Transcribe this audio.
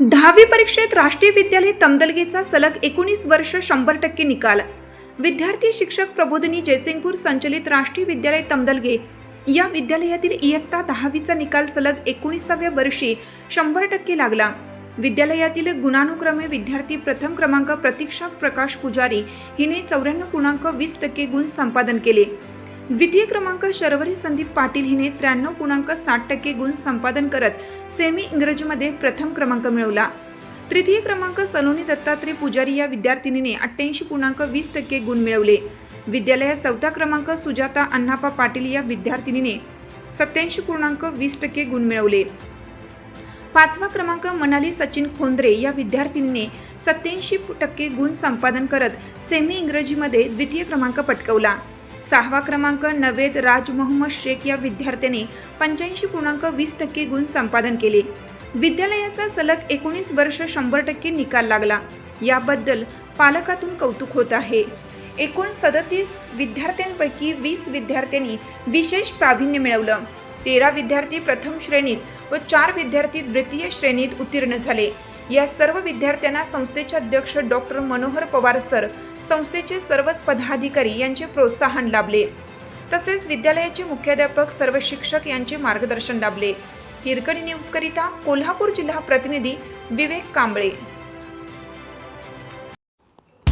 दहावी परीक्षेत राष्ट्रीय विद्यालय तमदलगेचा सलग एकोणीस वर्ष शंभर टक्के निकाल. विद्यार्थी शिक्षक प्रबोधिनी जयसिंगपूर संचलित राष्ट्रीय विद्यालय तमदलगे या विद्यालयातील इयत्ता दहावीचा निकाल सलग एकोणीसाव्या वर्षी शंभर टक्के लागला. विद्यालयातील गुणानुक्रमे विद्यार्थी प्रथम क्रमांक प्रतीक्षा प्रकाश पुजारी हिने चौऱ्याण्णव पूर्णांक वीस टक्के गुण संपादन केले. द्वितीय क्रमांक शर्वरी संदीप पाटील हिने त्र्याण्णव पूर्णांक साठ टक्के गुण संपादन करत सेमी इंग्रजीमध्ये प्रथम क्रमांक मिळवला. तृतीय क्रमांक सलोनी दत्तात्रय पुजारी या विद्यार्थिनीने अठ्ठ्याऐंशी पूर्णांक वीस टक्के गुण मिळवले. विद्यालयात चौथा क्रमांक सुजाता अण्णापा पाटील या विद्यार्थिनीने सत्याऐंशी पूर्णांक वीस टक्के गुण मिळवले. पाचवा क्रमांक मनाली सचिन खोंद्रे या विद्यार्थिनीने सत्याऐंशी टक्के गुण संपादन करत सेमी इंग्रजीमध्ये द्वितीय क्रमांक पटकवला. सहावा क्रमांक नवेद राज मोहम्मद शेख या विद्यार्थ्याने पंच्याऐंशी पूर्णांक वीस टक्के गुण संपादन केले. विद्यालयाचा सलग एकोणीस वर्ष शंभर टक्के निकाल लागला. याबद्दल पालकातून कौतुक होत आहे. एकूण सदतीस विद्यार्थ्यांपैकी वीस विद्यार्थ्यांनी विशेष प्रावीण्य मिळवलं. तेरा विद्यार्थी प्रथम श्रेणीत व चार विद्यार्थी द्वितीय श्रेणीत उत्तीर्ण झाले. या सर्व विद्यार्थ्यांना संस्थेचे अध्यक्ष डॉक्टर मनोहर पवार सर संस्थेचे सर्वच पदाधिकारी यांचे प्रोत्साहन लाभले. तसेच विद्यालयाचे मुख्याध्यापक सर्व शिक्षक यांचे मार्गदर्शन लाभले. हिरकणी न्यूजकरिता कोल्हापूर जिल्हा प्रतिनिधी विवेक कांबळे.